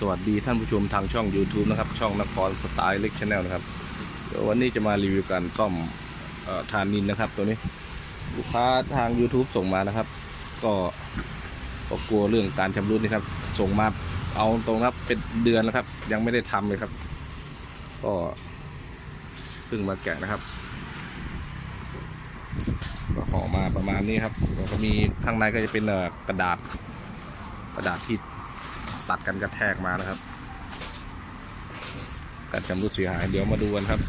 สวัสดีท่านผู้ชมทางช่อง YouTube นะครับ ช่องนครสไตล์เล็กชาแนลนะครับเดี๋ยววันนี้จะมารีวิวการซ่อมออทานนินนะครับ ตัวนี้ลูกค้าทาง YouTube ส่งมานะครับ ก็ก็กลัวเรื่องการชำรุดนี่ครับ ส่งมาเอาตรงครับเป็นเดือนแล้วครับ ยังไม่ได้ทำเลยครับ ก็เพิ่งมาแกะนะครับก็ห่อมาประมาณนี้ครับแล้วก็มีข้างในก็จะเป็นกระดาษ กระดาษที่ ตัดกันกระแทกมานะครับการชำรุดเสียหาย เดี๋ยวมาดูกันครับ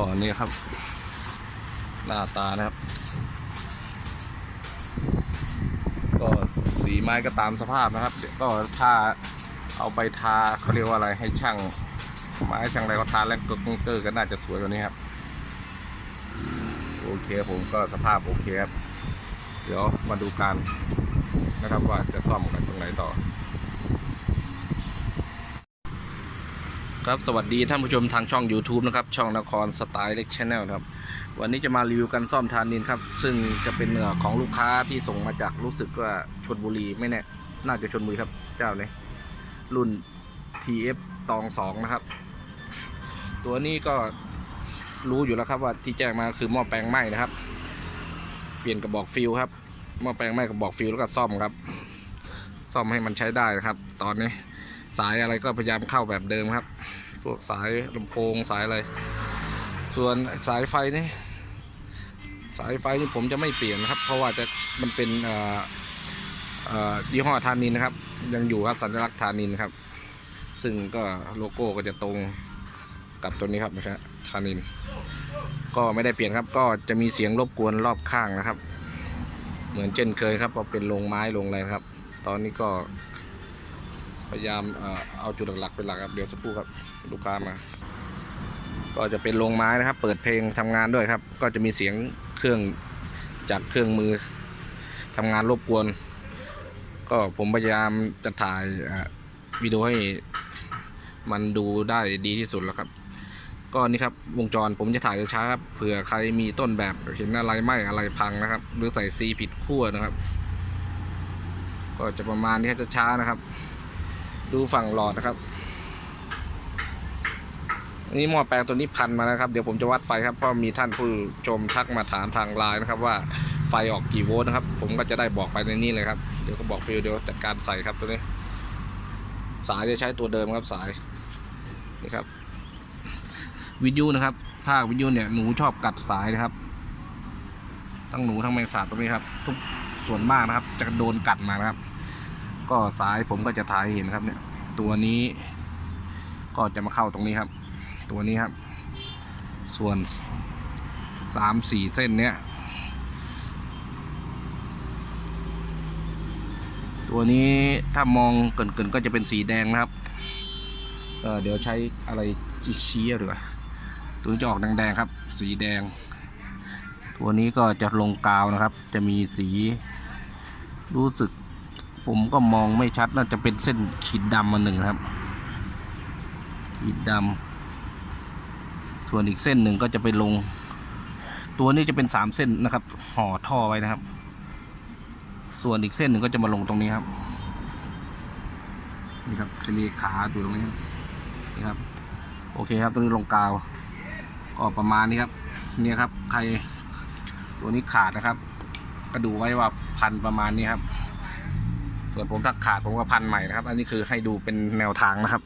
ก็นี่ครับ หน้าตานะครับ ก็สีไม้ก็ตามสภาพนะครับเดี๋ยวก็ถ้าเอาไปทาเขาเรียกว่าอะไรให้ช่างไม้ช่างอะไรก็ทาแล้วก็กเกอร์ก็น่าจะสวยกว่านี้ครับ โอเคผมก็สภาพโอเคครับ เดี๋ยวมาดูกันนะครับว่าจะซ่อมกันตรงไหนต่อ ครับสวัสดีท่านผู้ชมทางช่อง YouTube นะครับ ช่องนครสไตล์เล็กชแนลครับ วันนี้จะมารีวิวการซ่อมทานนินครับ ซึ่งจะเป็นเนื้อของลูกค้าที่ส่งมาจากรู้สึกว่าชนบุรีไม่แน่ น่าจะชนบุรีครับ เจ้านี้รุ่น TF ตองสองนะครับ ตัวนี้ก็รู้อยู่แล้วครับว่าที่แจ้งมาคือหม้อแปลงไหม้นะครับ เปลี่ยนกระบอกฟิลครับหม้อแปลงไหม้กระบอกฟิลแล้วก็ซ่อมครับ ซ่อมให้มันใช้ได้นะครับ ตอนนี้ สายอะไรก็พยายามเข้าแบบเดิมครับ พวกสายลำโพงสายอะไร ส่วนสายไฟนี่สายไฟนี่ผมจะไม่เปลี่ยนนะครับ เพราะว่าจะมันเป็นยี่ห้อทานินนะครับ ยังอยู่ครับสัญลักษณ์ทานินครับ ซึ่งก็โลโก้ก็จะตรงกับตัวนี้ครับนะฮะทานิน ก็ไม่ได้เปลี่ยนครับ ก็จะมีเสียงรบกวนรอบข้างนะครับ เหมือนเช่นเคยครับพอเป็นโรงไม้โรงอะไรครับ ตอนนี้ก็ พยายามเอาจุดหลักๆเป็นหลักครับเดี๋ยวสักครู่ครับลูกค้ามา ก็จะเป็นโรงไม้นะครับ เปิดเพลงทำงานด้วยครับ ก็จะมีเสียงเครื่องจากเครื่องมือทำงานรบกวน ก็ผมพยายามจะถ่ายวิดีโอให้มันดูได้ดีที่สุดแล้วครับ ก็นี่ครับวงจรผมจะถ่ายช้าครับเผื่อใครมีต้นแบบเห็นอะไรไหมอะไรพังนะครับ หรือใส่ซีผิดขั้วนะครับ ก็จะประมาณนี้จะช้านะครับ ดูฝั่งหลอดนะครับอันนี้หม้อแปลงตัวนี้พันมานะครับ เดี๋ยวผมจะวัดไฟครับ เพราะมีท่านผู้ชมทักมาถามทางไลน์นะครับ ว่าไฟออกกี่โวลต์นะครับ ผมก็จะได้บอกไปในนี้เลยครับ เดี๋ยวก็บอกฟิลเดี๋ยวจัดการใส่ครับตัวนี้ สายจะใช้ตัวเดิมครับสาย นี่ครับ วิทยุนะครับ ภาควิทยุเนี่ยหนูชอบกัดสายนะครับ ทั้งหนูทั้งแมงสาบตรงนี้ครับ ทุกส่วนมากนะครับ จะโดนกัดมานะครับ ก็สายผมก็จะถ่ายให้เห็นครับเนี่ย ตัวนี้ก็จะมาเข้าตรงนี้ครับ ตัวนี้ครับ ส่วนสามสี่เส้นเนี้ยตัวนี้ถ้ามองเกินๆก็จะเป็นสีแดงนะครับเเดี๋ยวใช้อะไรชี้หรือตัวนี้จะออกแดงๆครับ สีแดง ตัวนี้ก็จะลงกาวนะครับ จะมีสีรู้สึก ผมก็มองไม่ชัดน่าจะเป็นเส้นขีดดำมาหนึ่งครับ ขีดดำส่วนอีกเส้นหนึ่งก็จะไปลง ตัวนี้จะเป็นสามเส้นนะครับ ห่อท่อไว้นะครับ ส่วนอีกเส้นหนึ่งก็จะมาลงตรงนี้ครับ นี่ครับจะมีขาอยู่ตรงนี้นี่ครับ โอเคครับตรงนี้ลงกาว ก็ประมาณนี้ครับเนี่ยครับ ใครตัวนี้ขาดนะครับ ก็ดูไว้ว่าพันประมาณนี้ครับ ส่วนผมถ้าขาดผมก็พันใหม่นะครับ อันนี้คือให้ดูเป็นแนวทางนะครับ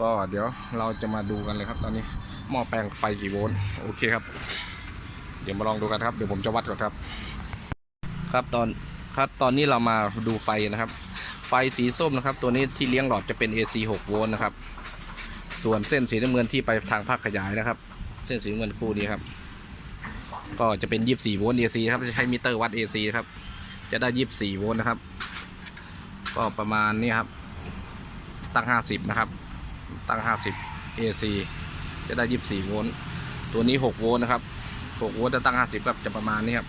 ก็เดี๋ยวเราจะมาดูกันเลยครับ ตอนนี้หม้อแปลงไฟกี่โวลต์โอเคครับ เดี๋ยวมาลองดูกันครับเดี๋ยวผมจะวัดก่อนครับ ครับตอนครับตอนนี้เรามาดูไฟนะครับ ไฟสีส้มนะครับ ตัวนี้ที่เลี้ยงหลอดจะเป็น AC 6โวลต์นะครับ ส่วนเส้นสีน้ำเงินที่ไปทางภาคขยายนะครับ เส้นสีน้ำเงินคู่นี้ครับ ก็จะเป็น 24โวลต์ AC ครับจะใช้มิเตอร์วัด AC ครับ จะได้24โวลต์นะครับ ก็ประมาณนี้ครับ ตั้ง50นะครับ ตั้ง50 AC จะได้24โวลต์ตัวนี้6โวลต์นะครับ6โวลต์จะตั้ง50ครับจะประมาณนี้ครับ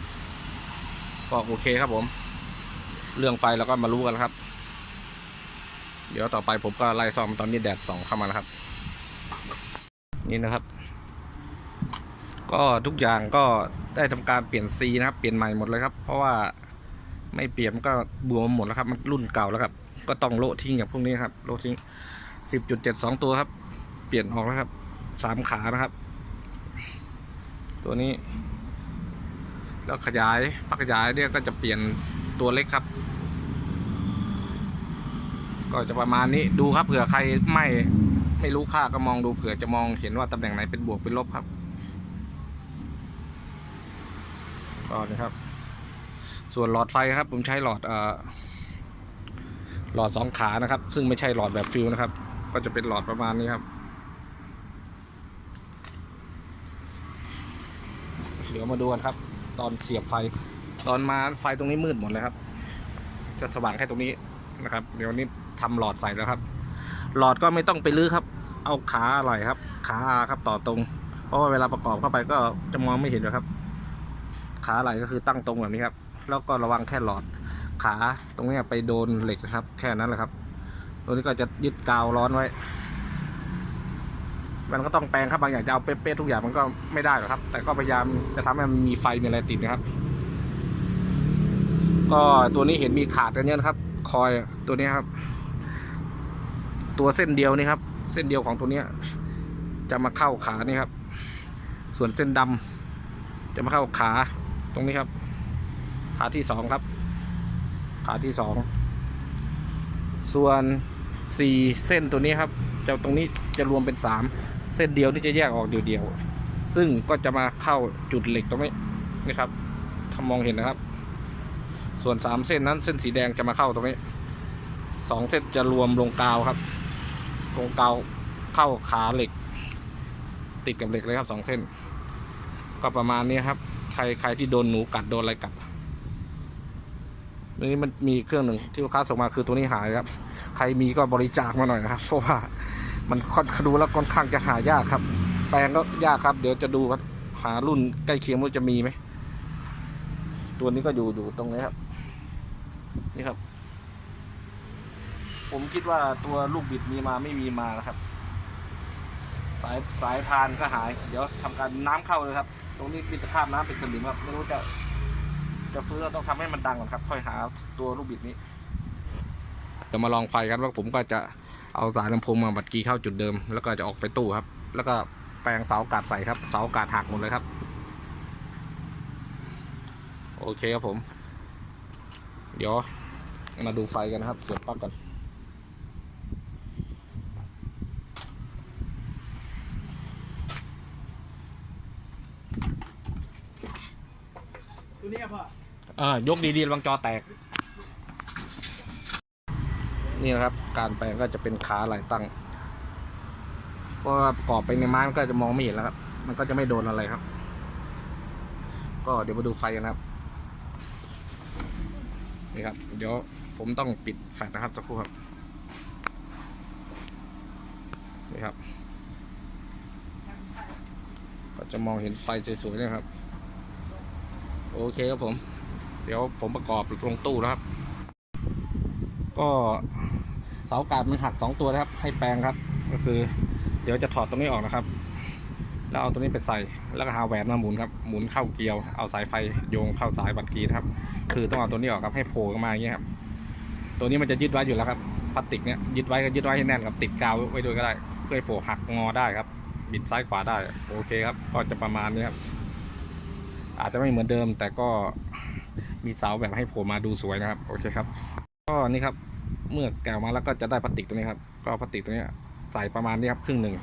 ก็โอเคครับผม เรื่องไฟเราก็มารู้กันแล้วครับ เดี๋ยวต่อไปผมก็ไล่ซ่อมตอนนี้แดดส่องเข้ามาแล้วครับ นี่นะครับ ก็ทุกอย่างก็ได้ทำการเปลี่ยนซีนะครับ เปลี่ยนใหม่หมดเลยครับ เพราะว่า ไม่เปลี่ยนมันก็บวมหมดแล้วครับ มันรุ่นเก่าแล้วครับ ก็ต้องโละทิ้งอย่างพวกนี้ครับ โละทิ้งสิบจุดเจ็ดสองตัวครับ เปลี่ยนออกแล้วครับสามขานะครับ ตัวนี้ แล้วขยายพักขยายเนี่ยก็จะเปลี่ยนตัวเล็กครับ ก็จะประมาณนี้ดูครับเผื่อใครไม่ไม่รู้ค่าก็มองดูเผื่อจะมองเห็นว่าตำแหน่งไหนเป็นบวกเป็นลบครับก็นะครับ ส่วนหลอดไฟครับ ผมใช้หลอดอหลอดสองขานะครับ ซึ่งไม่ใช่หลอดแบบฟิวนะครับ ก็จะเป็นหลอดประมาณนี้ครับเดี๋ยวมาดูกันครับ ตอนเสียบไฟ ตอนมาไฟตรงนี้มืดหมดเลยครับ จะสว่างแค่ตรงนี้นะครับ เดี๋ยวนี้ทำหลอดใส่แล้วครับ หลอดก็ไม่ต้องไปลื้อครับ เอาขาอะไรครับ ขาอาครับต่อตรง เพราะว่าเวลาประกอบเข้าไปก็จะมองไม่เห็นหรอกครับ ขาอะไรก็คือตั้งตรงแบบนี้ครับ แล้วก็ระวังแค่หลอดขา ตรงนี้ไปโดนเหล็กนะครับ แค่นั้นแหละครับ ตัวนี้ก็จะยึดกาวร้อนไว้ มันก็ต้องแปลงครับบางอย่างจะเอาเป๊ะๆทุกอย่างมันก็ไม่ได้หรอกครับ แต่ก็พยายามจะทำให้มันมีไฟมีอะไรติดนะครับ ก็ตัวนี้เห็นมีขาดกันเยอะนะครับ คอยตัวนี้ครับ ตัวเส้นเดียวนี่ครับ เส้นเดียวของตัวเนี้ย จะมาเข้าขานี่ครับ ส่วนเส้นดำจะมาเข้าขาตรงนี้ครับ ขาที่สองครับ ขาที่สองส่วนสี่เส้นตัวนี้ครับจะตรงนี้จะรวมเป็นสามเส้นเดียวที่จะแยกออกเดียวๆซึ่งก็จะมาเข้าจุดเหล็กตรงนี้นี่ครับถ้ามองเห็นนะครับ ส่วนสามเส้นนั้นเส้นสีแดงจะมาเข้าตรงนี้สองเส้นจะรวมลงกาวครับลงกาวเข้าขาเหล็ก ติดกับเหล็กเลยครับสองเส้น ก็ประมาณนี้ครับ ใครใครที่โดนหนูกัดโดนอะไรกัด ตัวนี้มันมีเครื่องหนึ่งที่ลูกค้าส่งมาคือตัวนี้หายครับ ใครมีก็บริจาคมาหน่อยนะครับ เพราะว่ามันค่อนดูแล้วค่อนข้างจะหายากครับ แปลงก็ยากครับ เดี๋ยวจะดูครับหารุ่นใกล้เคียงว่าจะมีไหม ตัวนี้ก็อยู่อยู่ตรงนี้ครับ นี่ครับ ผมคิดว่าตัวลูกบิดมีมาไม่มีมานะครับ สายสายพานก็หาย เดี๋ยวทำการน้ำเข้าเลยครับ ตรงนี้มิตรภาพน้ำเป็นสนิมครับ ไม่รู้จะ จะฟื้นต้องทำให้มันดังก่อนครับ ค่อยหาตัวลูกบิดนี้เดี๋ยวมาลองไฟกันว่าผมก็จะเอาสายลำโพงมาบัดกีเข้าจุดเดิม แล้วก็จะออกไปตู้ครับ แล้วก็แปลงเสาอากาศใส่ครับ เสาอากาศหักหมดเลยครับ โอเคครับผม เดี๋ยวมาดูไฟกันนะครับ เสียบปลั๊กกัน ตัวนี้พ่ ออ่ายกดีๆระวังจอแตก นี่นะครับ การแปลงก็จะเป็นขาไหลตั้งเพราะว่าประกอบไปในไม้มันก็จะมองไม่เห็นแล้วครับ มันก็จะไม่โดนอะไรครับ ก็เดี๋ยวมาดูไฟกันครับ นี่ครับ เดี๋ยวผมต้องปิดแฟลชนะครับสักครู่ครับ นี่ครับ ก็จะมองเห็นไฟสวยๆนะครับ โอเคครับผม เดี๋ยวผมประกอบลงตู้แล้วครับ ก็เสาอากาศมันหักสองตัวนะครับ ให้แปลงครับ ก็คือ เดี๋ยวจะถอดตรงนี้ออกนะครับ แล้วเอาตัวนี้ไปใส่แล้วก็หาแหวนมาหมุนครับหมุนเข้าเกลียวเอาสายไฟโยงเข้าสายบัตรกรีครับ คือต้องเอาตัวนี้ออกครับให้โผล่ออกมาอย่างเงี้ยครับ ตัวนี้มันจะยึดไว้อยู่แล้วครับพลาสติกเนี่ยยึดไว้ก็ยึดไว้ให้แน่นครับติดกาวไว้ด้วยก็ได้ เพื่อให้โผล่หักงอได้ครับ บิดซ้ายขวาได้โอเคครับ ก็จะประมาณนี้ครับอาจจะไม่เหมือนเดิมแต่ก็ มีเสาแบบให้โผล่มาดูสวยนะครับ โอเคครับ ก็นี่ครับ เมื่อแกะมาแล้วก็จะได้พลาสติกตัวนี้ครับ ก็พลาสติกตัวนี้ใส่ประมาณนี้ครับครึ่งหนึ่ง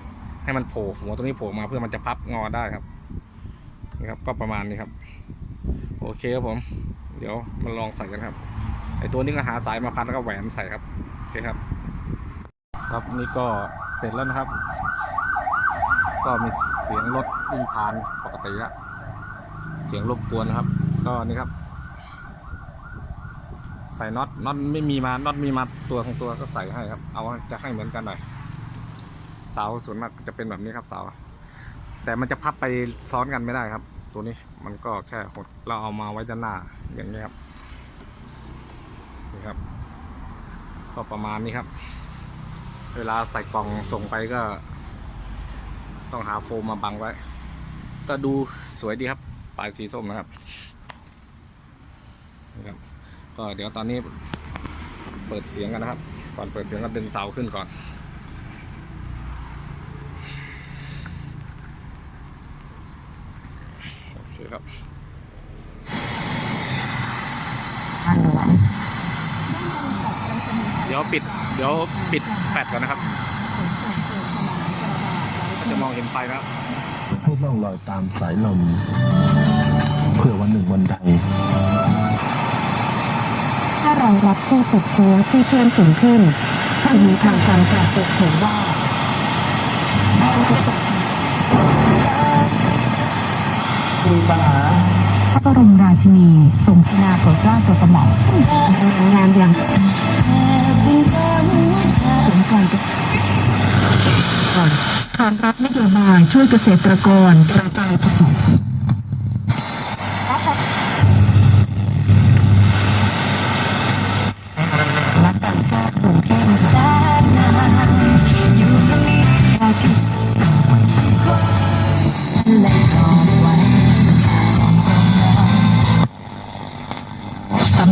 ให้มันโผล่หัวตรงนี้โผล่มาเพื่อมันจะพับงอได้ครับนี่ครับ ก็ประมาณนี้ครับ โอเคครับผม เดี๋ยวมาลองใส่กันครับไอตัวนี้ก็หาสายมาพันแล้วก็แหวนใส่ครับโอเคครับ ครับนี่ก็เสร็จแล้วนะครับ ก็มีเสียงรถวิ่งผ่านปกติละเสียงรบกวนนะครับ ก็นี่ครับ ใส่น็อตน็อตไม่มีมาน็อตมีมาตัวของตัวก็ใส่ให้ครับ เอาจะให้เหมือนกันหน่อยเสาส่วนมากจะเป็นแบบนี้ครับเสาแต่มันจะพับไปซ้อนกันไม่ได้ครับ ตัวนี้มันก็แค่หดเราเอามาไว้ด้านหน้าอย่างนี้ครับนี่ครับ ก็ประมาณนี้ครับ เวลาใส่กล่องส่งไปก็ ต้องหาโฟมมาบังไว้ ก็ดูสวยดีครับปลายสีส้มนะครับนี่ครับ ก็เดี๋ยวตอนนี้เปิดเสียงกันนะครับ ก่อนเปิดเสียงก็ดึงเสาขึ้นก่อนโอเคครับเดี๋ยวปิด เดี๋ยวปิดแฟลชก่อนนะครับก็จะมองเห็นไฟนะครับให้ล่องลอยตามสายลมเพื่อวันหนึ่งวันใด ถ้าเรารับผู้ติดเชื้อที่เพิ่มสูงขึ้นทางนี้ทางการแพทย์เปิดเผยว่าพระบรมราชินีทรงพินาโปรดเกล้าโปรดกระหม่อมงานอย่างถึงการทางรับนโยบายช่วยเกษตรกรกระจายผล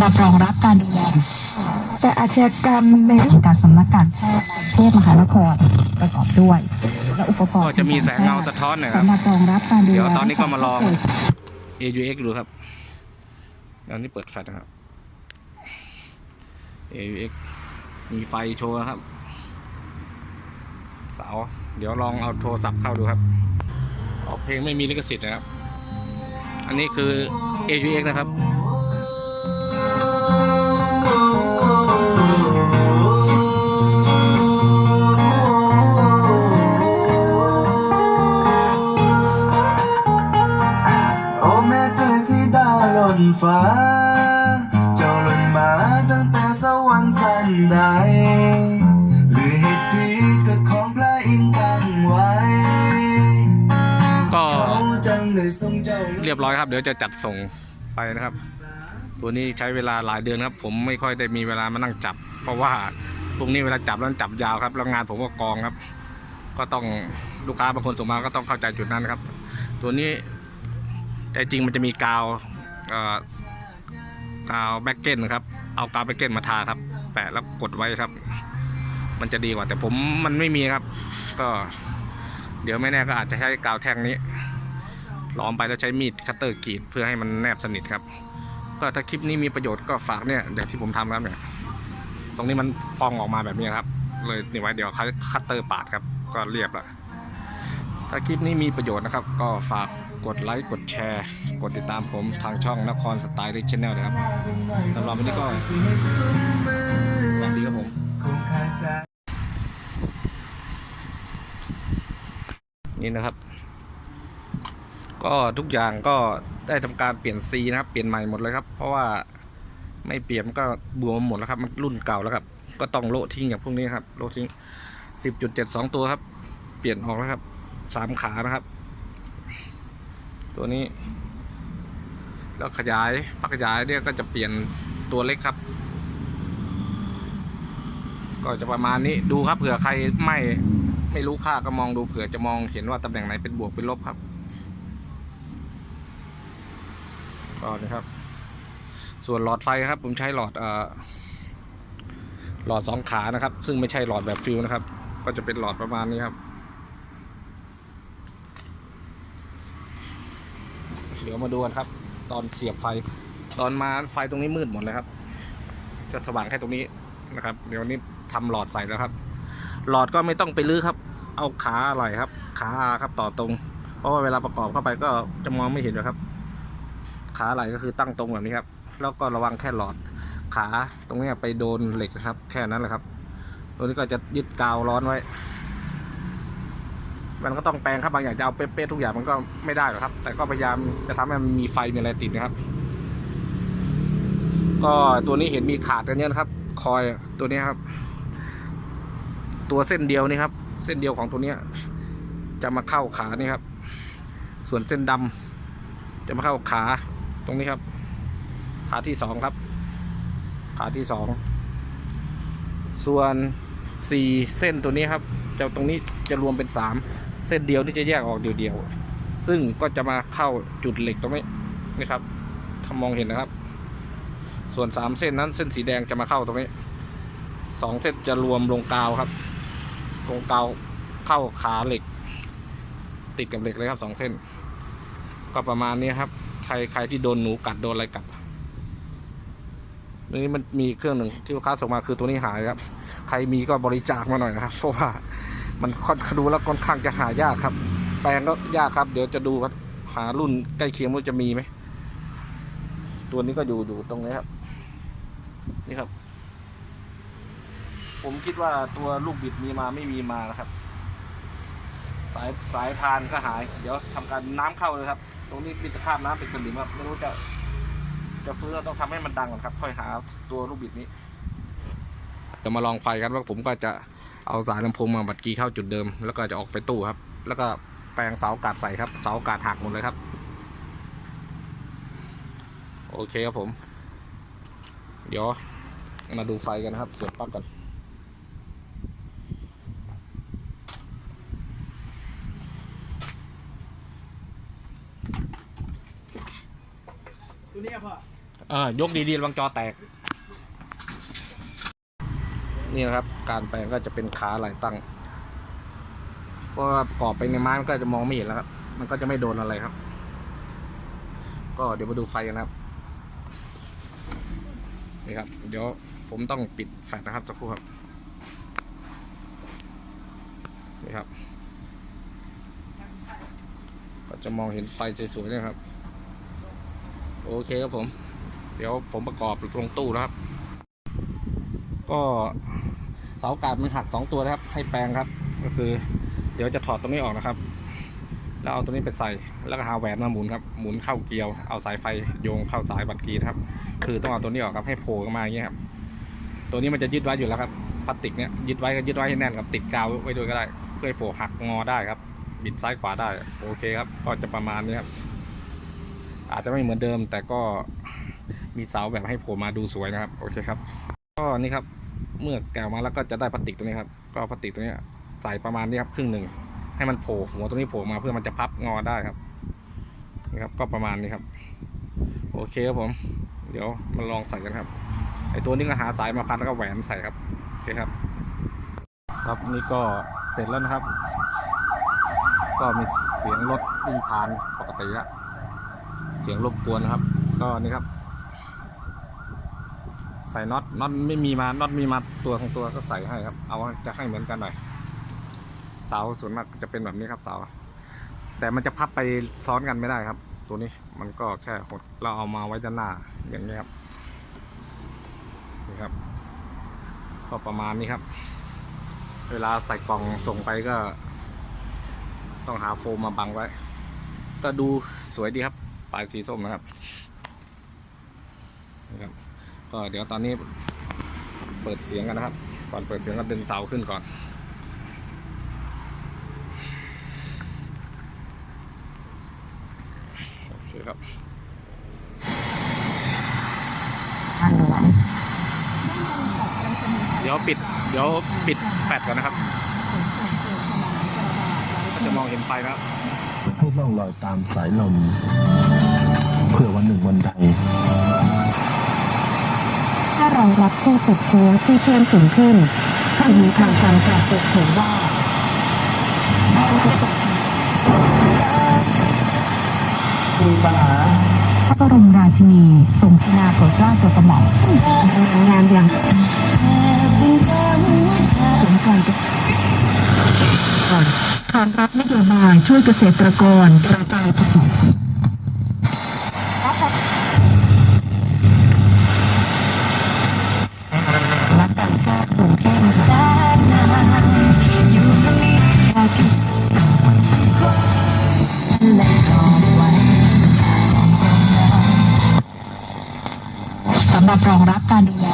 สำหรับรองรับการดูแลแต่อาชญากรรมในการสำนักการแพทย์เทพมหานครประกอบด้วย และอุปกรณ์ก็จะมีแสงเงาสะท้อนหน่อยครับสำหรับรองรับการดูแลเดี๋ยวตอนนี้ก็มาลอง AUX ดูครับเดี๋ยวนี้เปิดแฟลชนะครับ AUX มีไฟโชว์นะครับ เสา เดี๋ยวลองเอาโทรศัพท์เข้าดูครับ ออกเพลงไม่มีลิขสิทธิ์นะครับ อันนี้คือ AUX นะครับ ฟ้า เจ้าหล่นมาตั้งแต่สวรรค์ทันใดหรือเหตุพีก็ของพระอินทร์ตั้งไว้ก็เขาจังได้ทรงเจ้าเรียบร้อยครับ เดี๋ยวจะจัดส่งไปนะครับ ตัวนี้ใช้เวลาหลายเดือนครับ ผมไม่ค่อยได้มีเวลามานั่งจับ เพราะว่าพวกนี้เวลาจับแล้วจับยาวครับแล้วงานผมก็กองครับ ก็ต้องลูกค้าบางคนส่งมาก็ต้องเข้าใจจุดนั้นครับ ตัวนี้แต่จริงมันจะมีกาวเอ่อ กาวแบ็กเก้นครับ เอากาวแบ็กเก้นมาทาครับ แปะแล้วกดไว้ครับ มันจะดีกว่าแต่ผมมันไม่มีครับ ก็ เดี๋ยวไม่แน่ก็อาจจะใช้กาวแท่งนี้ล้อมไปแล้วใช้มีดคัตเตอร์กรีดเพื่อให้มันแนบสนิทครับ ก็ถ้าคลิปนี้มีประโยชน์ก็ฝากเนี่ยเดี๋ยวที่ผมทำครับเนี่ย ตรงนี้มันพองออกมาแบบนี้ครับ เลยนี่ไว้เดี๋ยวคัตเตอร์ปาดครับ ก็เรียบละ ถ้าคลิปนี้มีประโยชน์นะครับ ก็ฝากกดไลค์กดแชร์ กดติดตามผมทางช่องนครสไตล์ดิชแนลนะครับสำหรับวันนี้ก็สวัสดีครับผมนี่นะครับ ก็ทุกอย่างก็ได้ทำการเปลี่ยนซีนะครับ เปลี่ยนใหม่หมดเลยครับ เพราะว่าไม่เปลี่ยนมันก็บวมหมดแล้วครับ มันรุ่นเก่าแล้วครับ ก็ต้องโละทิ้งอย่างพวกนี้ครับ โละทิ้งสิบจุดเจ็ดสองตัวครับ เปลี่ยนออกแล้วครับ สามขานะครับ ตัวนี้ แล้วขยายพักขยายเนี่ยก็จะเปลี่ยนตัวเล็กครับ ก็จะประมาณนี้ดูครับเผื่อใครไม่ไม่รู้ค่าก็มองดูเผื่อจะมองเห็นว่าตำแหน่งไหนเป็นบวกเป็นลบครับก็นะครับ ส่วนหลอดไฟครับ ผมใช้หลอดเอ่อหลอดสองขานะครับ ซึ่งไม่ใช่หลอดแบบฟิวนะครับ ก็จะเป็นหลอดประมาณนี้ครับ เดี๋ยวมาดูกันครับ ตอนเสียบไฟ ตอนมาไฟตรงนี้มืดหมดเลยครับ จะสว่างแค่ตรงนี้นะครับ เดี๋ยวนี้ทำหลอดใส่แล้วครับ หลอดก็ไม่ต้องไปลื้อครับ เอาขาอะไรครับ ขาอาครับต่อตรง เพราะว่าเวลาประกอบเข้าไปก็จะมองไม่เห็นนะครับ ขาอะไรก็คือตั้งตรงแบบนี้ครับ แล้วก็ระวังแค่หลอด ขาตรงนี้ไปโดนเหล็กนะครับ แค่นั้นแหละครับ ตัวนี้ก็จะยึดกาวร้อนไว้ มันก็ต้องแปลงครับบางอย่างจะเอาเป๊ะๆทุกอย่างมันก็ไม่ได้หรอกครับ แต่ก็พยายามจะทำให้มันมีไฟมีอะไรติดนะครับ ก็ตัวนี้เห็นมีขาดกันเยอะนะครับ คอยตัวนี้ครับ ตัวเส้นเดียวนี่ครับ เส้นเดียวของตัวเนี้ย จะมาเข้าขานี่ครับ ส่วนเส้นดำจะมาเข้าขาตรงนี้ครับ ขาที่สองครับ ขาที่สองส่วนสี่เส้นตัวนี้ครับจะตรงนี้จะรวมเป็นสาม เส้นเดียวที่จะแยกออกเดียวๆซึ่งก็จะมาเข้าจุดเหล็กตรงนี้นะครับถ้ามองเห็นนะครับ ส่วนสามเส้นนั้นเส้นสีแดงจะมาเข้าตรงนี้สองเส้นจะรวมลงกาวครับลงกาวเข้าขาเหล็ก ติดกับเหล็กเลยครับสองเส้น ก็ประมาณนี้ครับ ใครใครที่โดนหนูกัดโดนอะไรกัดนี่มันมีเครื่องหนึ่งที่ลูกค้าส่งมาคือตัวนี้หายครับ ใครมีก็บริจาคมาหน่อยนะครับเพราะว่า มันค่อนดูแล้วค่อนข้างจะหายากครับ แปลงก็ยากครับ เดี๋ยวจะดูครับหารุ่นใกล้เคียงว่าจะมีไหม ตัวนี้ก็อยู่อยู่ตรงนี้ครับ นี่ครับ ผมคิดว่าตัวลูกบิดมีมาไม่มีมานะครับ สายสายพานก็หาย เดี๋ยวทำการน้ำเข้าเลยครับ ตรงนี้มีสภาพน้ำเป็นสนิมครับไม่รู้จะ จะฟื้นต้องทำให้มันดังก่อนครับ ค่อยหาตัวลูกบิดนี้จะมาลองไฟกันว่าผมก็จะ เอาสายลำโพงมาบัดกีเข้าจุดเดิม แล้วก็จะออกไปตู้ครับ แล้วก็แปลงเสากาดใส่ครับ เสากาดหักหมดเลยครับ โอเคครับผม เดี๋ยวมาดูไฟกันนะครับ เสียบปลั๊กกันตัวนี้พ่อเออยกดีๆระวังจอแตก นี่นะครับ การแปลงก็จะเป็นขาไหลตั้งเพราะว่าประกอบไปในไม้มันก็จะมองไม่เห็นแล้วครับ มันก็จะไม่โดนอะไรครับ ก็เดี๋ยวมาดูไฟกันะครับนี่ครับ เดี๋ยวผมต้องปิดแฟลชนะครับสักครู่ครับนี่ครับ ก็จะมองเห็นไฟสวยๆนะครับ โอเคครับผม เดี๋ยวผมประกอบลงตู้นะครับ ก็ เสากาดมันหักสองตัวนะครับ ให้แปลงครับ ก็คือ เดี๋ยวจะถอดตรงนี้ออกนะครับ แล้วเอาตัวนี้ไปใส่แล้วก็หาแหวนมาหมุนครับหมุนเข้าเกลียวเอาสายไฟโยงเข้าสายบัตรกีครับ คือต้องเอาตัวนี้ออกครับให้โผล่ออกมาอย่างเงี้ยครับตัวนี้มันจะยึดไว้อยู่แล้วครับพลาสติกเนี้ยยึดไว้ก็ยึดไว้ให้แน่นครับติดกาวไว้ด้วยก็ได้เพื่อให้โผล่หักงอได้ครับ บิดซ้ายขวาได้โอเคครับ ก็จะประมาณนี้ครับอาจจะไม่เหมือนเดิมแต่ก็มีเสาแบบให้โผล่มาดูสวยนะครับ โอเคครับ ก็นี่ครับ เมื่อแกะออกมาแล้วก็จะได้พลาสติกตัวนี้ครับ ก็พลาสติกตัวนี้ใส่ประมาณนี้ครับครึ่งหนึ่งให้มันโผล่หัวตรงนี้โผล่มาเพื่อมันจะพับงอได้ครับนี่ครับก็ประมาณนี้ครับ โอเคครับผม เดี๋ยวมาลองใส่กันครับไอตัวนี้ก็หาสายมาพันแล้วก็แหวนใส่ครับโอเคครับ ครับนี่ก็เสร็จแล้วนะครับ ก็มีเสียงรถวิ่งผ่านปกติแล้วเสียงรบกวนนะครับ ก็นี่ครับ ใส่น็อตน็อตไม่มีมาน็อตมีมาตัวของตัวก็ใส่ให้ครับ เอาจะให้เหมือนกันหน่อยเสาส่วนมากจะเป็นแบบนี้ครับเสาแต่มันจะพับไปซ้อนกันไม่ได้ครับ ตัวนี้มันก็แค่หดเราเอามาไว้ด้านหน้าอย่างนี้ครับนี่ครับ ก็ประมาณนี้ครับ เวลาใส่กล่องส่งไปก็ ต้องหาโฟมมาบังไว้ ก็ดูสวยดีครับปลายสีส้มนะครับนะครับ ก็เดี๋ยวตอนนี้เปิดเสียงกันนะครับ ก่อนเปิดเสียงก็ดึงเสาขึ้นก่อนโอเคครับเดี๋ยวปิดเดี๋ยวปิดแฟลชก่อนนะครับก็จะมองเห็นไฟนะครับให้ล่องลอยตามสายลมเพื่อวันหนึ่งวันใด ถ้าเรารับผู้ติดเชื้อที่เพิ่มสูงขึ้นทางนี้ทางการแพทย์เปิดเผยว่าพระบรมราชินีทรงพินาโปรดเกล้าโปรดกระหม่อมงานอย่างถึงการทางรับนโยบายช่วยเกษตรกรกระจายผล สำหรับรองรับการดูแล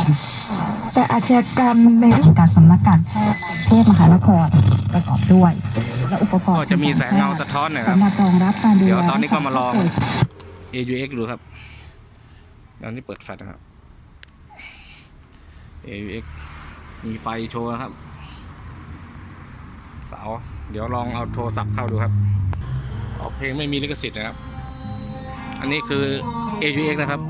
แต่อาชญากรรมในเรื่องการสำนักการแพทย์กรุงเทพมหานครประกอบด้วย และอุปกรณ์ก็จะมีแสงเงาสะท้อนหน่อยครับสำหรับรองรับการดูแลเดี๋ยวตอนนี้ก็มาลอง AUX ดูครับตอนนี้เปิดแฟลชนะครับ AUX มีไฟโชว์นะครับ เสา เดี๋ยวลองเอาโทรศัพท์เข้าดูครับออกเพลงไม่มีลิขสิทธิ์นะครับ อันนี้คือ AUX นะครับ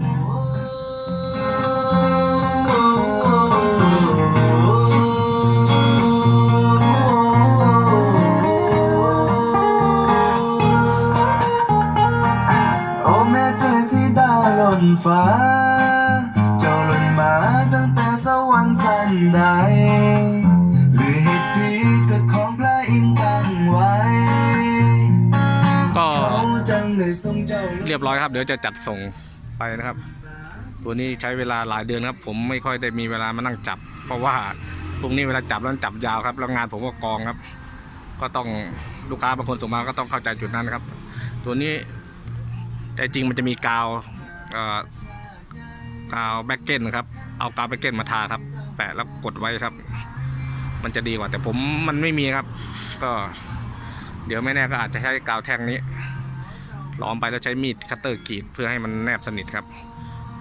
ฟ้า เจ้าหล่นมาตั้งแต่สวรรค์ทันใด หรือเหตุพีกับของพระอินทร์ตั้งไว้ก็เขาจังได้ทรงเจ้าเรียบร้อยครับ เดี๋ยวจะจัดส่งไปนะครับ ตัวนี้ใช้เวลาหลายเดือนครับ ผมไม่ค่อยได้มีเวลามานั่งจับ เพราะว่าพวกนี้เวลาจับแล้วจับยาวครับแล้วงานผมก็กองครับ ก็ต้องลูกค้าบางคนส่งมาก็ต้องเข้าใจจุดนั้นครับ ตัวนี้แต่จริงมันจะมีกาวเอ่อ กาวแบ็กเก้นครับ เอากาวแบ็กเก้นมาทาครับ แปะแล้วกดไว้ครับ มันจะดีกว่า แต่ผมมันไม่มีครับ ก็ เดี๋ยวไม่แน่ก็อาจจะใช้กาวแท่งนี้ล้อมไปแล้วใช้มีดคัตเตอร์กรีดเพื่อให้มันแนบสนิทครับ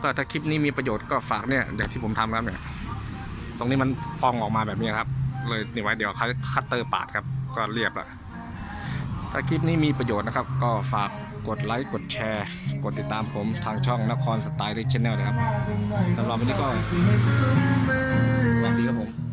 ก็ถ้าคลิปนี้มีประโยชน์ก็ฝากเนี่ยเดี๋ยวที่ผมทำครับเนี่ย ตรงนี้มันพองออกมาแบบนี้ครับ เลยนี่ไว้เดี๋ยวคัตเตอร์ปาดครับ ก็เรียบละถ้าคลิปนี้มีประโยชน์นะครับ ก็ฝาก กดไลค์กดแชร์ กดติดตามผมทางช่องนครสไตล์ดิชแนลนะครับสำหรับวันนี้ก็สวัสดีครับผม